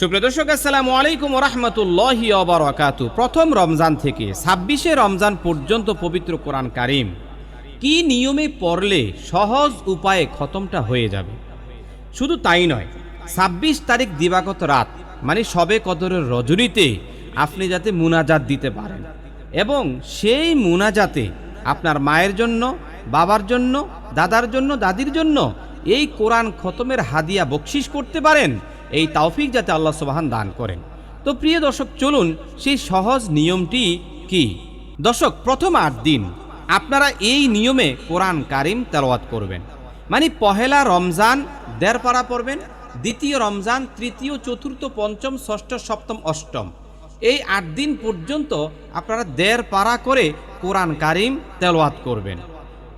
সুপ্রিয় দর্শক, আসসালামু আলাইকুম রহমতুল্লাহি অবরাকাতু প্রথম রমজান থেকে ছাব্বিশে রমজান পর্যন্ত পবিত্র কোরআন কারিম। কি নিয়মে পড়লে সহজ উপায়ে খতমটা হয়ে যাবে? শুধু তাই নয়, ছাব্বিশ তারিখ দিবাগত রাত মানে সবে কদরের রজনীতে আপনি যাতে মুনাজাত দিতে পারেন এবং সেই মুনাজাতে আপনার মায়ের জন্য, বাবার জন্য, দাদার জন্য, দাদির জন্য এই কোরআন খতমের হাদিয়া বকশিস করতে পারেন এই তাওফিক যাতে আল্লাহ সুবাহান দান করেন। তো প্রিয় দর্শক, চলুন সেই সহজ নিয়মটি কি? দর্শক, প্রথম আট দিন আপনারা এই নিয়মে কোরআন কারিম তেলাওয়াত করবেন। মানে পহেলা রমজান দেড় পারা পড়বেন, দ্বিতীয় রমজান, তৃতীয়, চতুর্থ, পঞ্চম, ষষ্ঠ, সপ্তম, অষ্টম। এই আট দিন পর্যন্ত আপনারা দেড় পারা করে কোরআন কারিম তেলাওয়াত করবেন।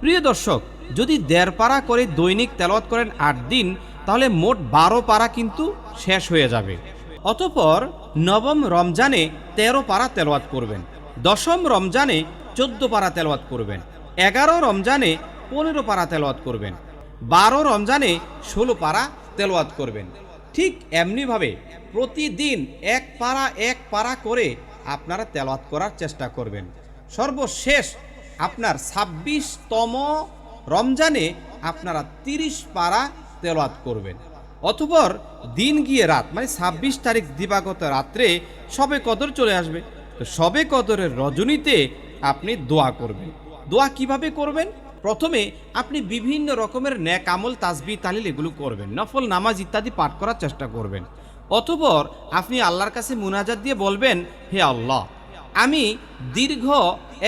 প্রিয় দর্শক, যদি দেড় পারা করে দৈনিক তেলাওয়াত করেন আট দিন তাহলে মোট বারো পারা কিন্তু শেষ হয়ে যাবে। অতপর নবম রমজানে তেরো পারা তেলাওয়াত করবেন। দশম রমজানে চোদ্দ পারা তেলাওয়াত করবেন। এগারো রমজানে পনেরো পারা তেলাওয়াত করবেন। বারো রমজানে ষোলো পারা তেলাওয়াত করবেন। ঠিক এমনিভাবে প্রতিদিন এক পারা এক পারা করে আপনারা তেলাওয়াত করার চেষ্টা করবেন। সর্বশেষ আপনার ছাব্বিশতম রমজানে আপনারা তিরিশ পারা তেলাওয়াত করবেন। অতপর দিন গিয়ে রাত মানে ছাব্বিশ তারিখ দিবাগত রাত্রে সবে কদর চলে আসবে। তো সবে কদরের রজনীতে আপনি দোয়া করবেন। দোয়া কীভাবে করবেন? প্রথমে আপনি বিভিন্ন রকমের ন্যাক আমল তাসবি তালিল এগুলো করবেন। নফল, নামাজ ইত্যাদি পাঠ করার চেষ্টা করবেন। অতপর আপনি আল্লাহর কাছে মুনাজাত দিয়ে বলবেন, হে আল্লাহ, আমি দীর্ঘ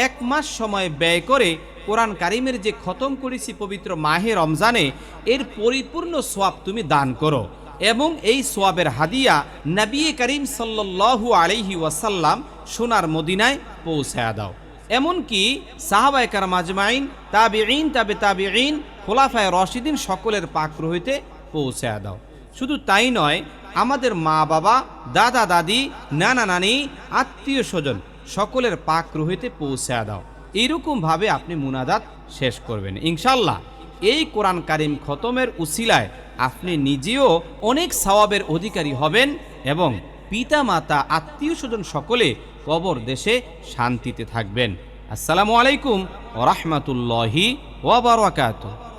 এক মাস সময় ব্যয় করে কোরআন কারিমের যে খতম করেছি পবিত্র মাহে রমজানে, এর পরিপূর্ণ সোয়াব তুমি দান করো। এবং এই সোয়াবের হাদিয়া নবী করিম সাল্লাল্লাহু আলাইহি ওয়াসাল্লাম সোনার মদিনায় পৌঁছায়া দাও। এমনকি সাহাবাই মাজমাইন আজমাইন, তাবিঈন, তাবে তাবিঈন, খোলাফায় রশিদিন সকলের পাক্র হইতে পৌঁছায়া দাও। শুধু তাই নয়, আমাদের মা বাবা দাদা দাদি নানা নানি আত্মীয় স্বজন সকলের পাক হইতে পৌঁছায়া দাও। এইরকমভাবে আপনি মুনাজাত শেষ করবেন। ইনশাল্লাহ এই কোরআন কারিম খতমের উসিলায় আপনি নিজেও অনেক সওয়াবের অধিকারী হবেন এবং পিতা মাতা আত্মীয় স্বজন সকলে কবর দেশে শান্তিতে থাকবেন। আসসালামু আলাইকুম ওরহমতুল্লাহি ওবরাকাতুহ